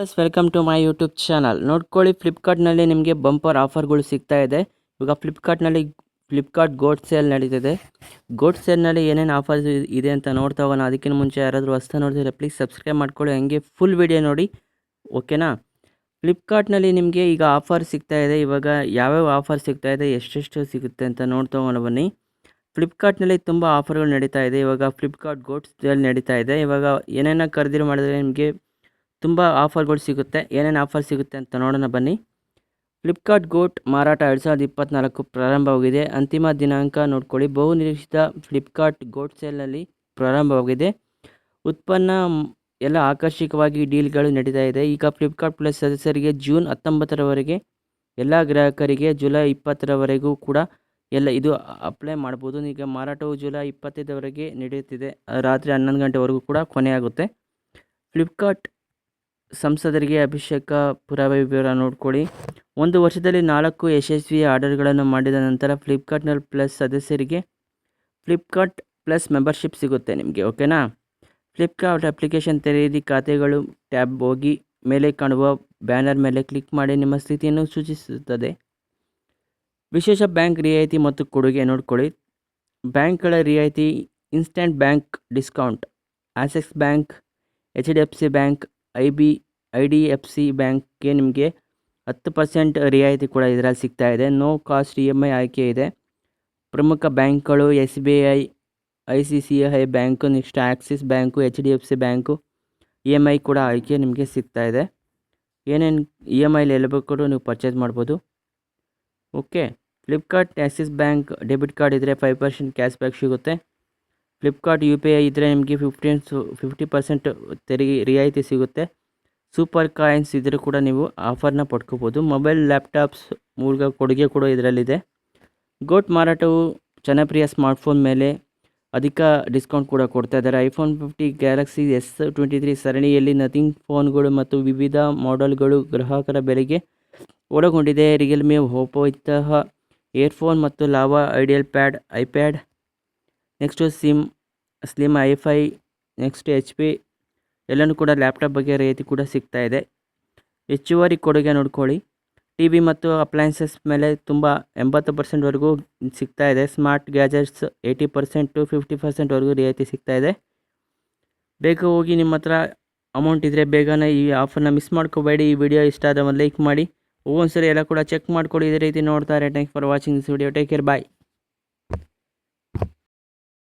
Yes welcome to my YouTube channel ನೋಡ್ಕೊಳ್ಳಿ ಫ್ಲಿಪ್ಕಾರ್ಟ್ನಲ್ಲಿ ನಿಮಗೆ ಬಂಪರ್ ಆಫರ್ಗಳು ಸಿಗ್ತಾ ಇದೆ. ಇವಾಗ ಫ್ಲಿಪ್ಕಾರ್ಟ್ನಲ್ಲಿ ಫ್ಲಿಪ್ಕಾರ್ಟ್ ಗೋಡ್ ಸೇಲ್ ನಡೀತಿದೆ. ಗೋಟ್ ಸೇಲ್ನಲ್ಲಿ ಏನೇನು ಆಫರ್ಸ್ ಇದೆ ಅಂತ ನೋಡ್ತಾ ಹೋಗೋಣ. ಅದಕ್ಕಿಂತ ಮುಂಚೆ ಯಾರಾದರೂ ಹೊಸ ನೋಡ್ತಿದ್ರೆ ಪ್ಲೀಸ್ ಸಬ್ಸ್ಕ್ರೈಬ್ ಮಾಡ್ಕೊಳ್ಳಿ. ಹಂಗೆ ಫುಲ್ ವಿಡಿಯೋ ನೋಡಿ. ಓಕೆನಾ ಫ್ಲಿಪ್ಕಾರ್ಟ್ನಲ್ಲಿ ನಿಮಗೆ ಈಗ ಆಫರ್ ಸಿಗ್ತಾ ಇದೆ. ಇವಾಗ ಯಾವ್ಯಾವ ಆಫರ್ ಸಿಗ್ತಾ ಇದೆ, ಎಷ್ಟೆಷ್ಟು ಸಿಗುತ್ತೆ ಅಂತ ನೋಡ್ತಾ ಹೋಗೋಣ ಬನ್ನಿ. ಫ್ಲಿಪ್ಕಾರ್ಟ್ನಲ್ಲಿ ತುಂಬ ಆಫರ್ಗಳು ನಡೀತಾ ಇದೆ. ಇವಾಗ ಫ್ಲಿಪ್ಕಾರ್ಟ್ ಗೋಡ್ ಸೇಲ್ ನಡೀತಾ ಇದೆ. ಇವಾಗ ಏನೇನೋ ಖರೀದಿ ಮಾಡಿದ್ರೆ ನಿಮಗೆ ತುಂಬ ಆಫರ್ಗಳು ಸಿಗುತ್ತೆ. ಏನೇನು ಆಫರ್ ಸಿಗುತ್ತೆ ಅಂತ ನೋಡೋಣ ಬನ್ನಿ. ಫ್ಲಿಪ್ಕಾರ್ಟ್ ಗೋಟ್ ಮಾರಾಟ ಎರಡು ಸಾವಿರದ ಇಪ್ಪತ್ತ್ನಾಲ್ಕು ಪ್ರಾರಂಭವಾಗಿದೆ. ಅಂತಿಮ ದಿನಾಂಕ ನೋಡ್ಕೊಳ್ಳಿ. ಬಹು ನಿರೀಕ್ಷಿತ ಫ್ಲಿಪ್ಕಾರ್ಟ್ ಗೋಟ್ ಸೇಲ್ನಲ್ಲಿ ಪ್ರಾರಂಭವಾಗಿದೆ. ಉತ್ಪನ್ನ ಎಲ್ಲ ಆಕರ್ಷಕವಾಗಿ ಡೀಲ್ಗಳು ನಡೀತಾ ಇದೆ. ಈಗ ಫ್ಲಿಪ್ಕಾರ್ಟ್ ಪ್ಲಸ್ ಸದಸ್ಯರಿಗೆ ಜೂನ್ ಹತ್ತೊಂಬತ್ತರವರೆಗೆ ಎಲ್ಲ ಗ್ರಾಹಕರಿಗೆ ಜುಲೈ ಇಪ್ಪತ್ತರವರೆಗೂ ಕೂಡ ಎಲ್ಲ ಇದು ಅಪ್ಲೈ ಮಾಡ್ಬೋದು. ಈಗ ಮಾರಾಟವು ಜುಲೈ ಇಪ್ಪತ್ತೈದರವರೆಗೆ ನಡೆಯುತ್ತಿದೆ. ರಾತ್ರಿ ಹನ್ನೊಂದು ಗಂಟೆವರೆಗೂ ಕೂಡ ಕೊನೆಯಾಗುತ್ತೆ. ಫ್ಲಿಪ್ಕಾರ್ಟ್ ಸಂಸದರಿಗೆ ಅಭಿಷೇಕ, ಪುರಾವೆ ವಿವರ ನೋಡ್ಕೊಳ್ಳಿ ಒಂದು ವರ್ಷದಲ್ಲಿ ನಾಲ್ಕು ಯಶಸ್ವಿ ಆರ್ಡರ್ಗಳನ್ನು ಮಾಡಿದ ನಂತರ ಫ್ಲಿಪ್ಕಾರ್ಟ್ನಲ್ಲಿ ಪ್ಲಸ್ ಸದಸ್ಯರಿಗೆ ಫ್ಲಿಪ್ಕಾರ್ಟ್ ಪ್ಲಸ್ ಮೆಂಬರ್ಶಿಪ್ ಸಿಗುತ್ತೆ ನಿಮಗೆ, ಓಕೆನಾ? ಫ್ಲಿಪ್ಕಾರ್ಟ್ ಅಪ್ಲಿಕೇಶನ್ ತೆರೆಯಿರಿ, ಖಾತೆಗಳು, ಟ್ಯಾಬ್ ಹೋಗಿ ಮೇಲೆ ಕಾಣುವ ಬ್ಯಾನರ್ ಮೇಲೆ ಕ್ಲಿಕ್ ಮಾಡಿ ನಿಮ್ಮ ಸ್ಥಿತಿಯನ್ನು ಸೂಚಿಸುತ್ತದೆ. ವಿಶೇಷ ಬ್ಯಾಂಕ್ ರಿಯಾಯಿತಿ ಮತ್ತು ಕೊಡುಗೆ ನೋಡ್ಕೊಳ್ಳಿ ಬ್ಯಾಂಕ್ಗಳ ರಿಯಾಯಿತಿ, instant bank discount. Axis bank, H D F C bank, I B I D F C ಬ್ಯಾಂಕ್ಗೆ ನಿಮಗೆ ಹತ್ತು ಪರ್ಸೆಂಟ್ ರಿಯಾಯಿತಿ ಕೂಡ ಇದರಲ್ಲಿ ಸಿಗ್ತಾ ಇದೆ. No cost E M I ಆಯ್ಕೆ ಇದೆ. ಪ್ರಮುಖ ಬ್ಯಾಂಕ್ಗಳು S B I I C C I bank, next Axis bank, H D F C bank E M I ಕೂಡ ಆಯ್ಕೆ ನಿಮಗೆ ಸಿಗ್ತಾ ಇದೆ. ಏನೇನು ಇ ಎಂ ಐಲಿ ಎಲ್ಲ ಬೇಕಾದ್ರೂ ನೀವು ಪರ್ಚೇಸ್ ಮಾಡ್ಬೋದು. Okay, Flipkart Axis bank debit card ಇದ್ದರೆ ಫೈವ್ ಪರ್ಸೆಂಟ್ ಕ್ಯಾಶ್ ಬ್ಯಾಕ್ ಸಿಗುತ್ತೆ. ಫ್ಲಿಪ್ಕಾರ್ಟ್ ಯು ಪಿ ಐ ಇದ್ದರೆ ನಿಮಗೆ ಫಿಫ್ಟೀನ್, ಫಿಫ್ಟಿ ಪರ್ಸೆಂಟ್ ತೆರಿಗೆ, ರಿಯಾಯಿತಿ ಸಿಗುತ್ತೆ. ಸೂಪರ್ ಕಾಯಿನ್ಸ್ ಇದ್ದರೂ ಕೂಡ ನೀವು ಆಫರ್ನ ಪಡ್ಕೋಬೋದು. ಮೊಬೈಲ್ ಲ್ಯಾಪ್ಟಾಪ್ಸ್ ಮೂಲಕ ಕೊಡುಗೆ ಕೂಡ ಇದರಲ್ಲಿದೆ. ಗೋಟ್ ಮಾರಾಟವು ಜನಪ್ರಿಯ ಸ್ಮಾರ್ಟ್ಫೋನ್ ಮೇಲೆ ಅಧಿಕ ಡಿಸ್ಕೌಂಟ್ ಕೂಡ ಕೊಡ್ತಾ ಇದ್ದಾರೆ. IPhone fifty Galaxy S twenty three ಸರಣಿಯಲ್ಲಿ ನಥಿಂಗ್ ಫೋನ್ಗಳು ಮತ್ತು ವಿವಿಧ ಮಾಡೆಲ್ಗಳು ಗ್ರಾಹಕರ ಬೆಲೆಗೆ ಒಳಗೊಂಡಿದೆ. ರಿಯಲ್ಮಿ ಓಪೋ ಇಂತಹ ಏರ್ಫೋನ್ ಮತ್ತು Lava ideal pad iPad next sim slim high five next H P ಎಲ್ಲನೂ ಕೂಡ ಲ್ಯಾಪ್ಟಾಪ್ ಬಗ್ಗೆ ರಿಯಾಯಿತಿ ಕೂಡ ಸಿಗ್ತಾ ಇದೆ. ಹೆಚ್ಚುವರಿ ಕೊಡುಗೆ ನೋಡ್ಕೊಳ್ಳಿ. ಟಿ ವಿ ಮತ್ತು ಅಪ್ಲಯನ್ಸಸ್ ಮೇಲೆ ತುಂಬ ಎಂಬತ್ತು ಪರ್ಸೆಂಟ್ವರೆಗೂ ಸಿಗ್ತಾ ಇದೆ. Smart gadgets eighty percent to fifty ಪರ್ಸೆಂಟ್ವರೆಗೂ ರಿಯಾಯಿತಿ ಸಿಗ್ತಾ ಇದೆ. ಬೇಗ ಹೋಗಿ ನಿಮ್ಮ ಹತ್ರ ಅಮೌಂಟ್ ಇದ್ದರೆ ಬೇಗನೆ ಈ ಆಫರ್ನ ಮಿಸ್ ಮಾಡ್ಕೋಬೇಡಿ. ಈ ವಿಡಿಯೋ ಇಷ್ಟ ಆದ ಲೈಕ್ ಮಾಡಿ. ಒಂದ್ಸರಿ ಎಲ್ಲ ಕೂಡ ಚೆಕ್ ಮಾಡ್ಕೊಳ್ಳಿ. ಇದೇ ರೀತಿ ನೋಡ್ತಾರೆ thank for watching this video take care bye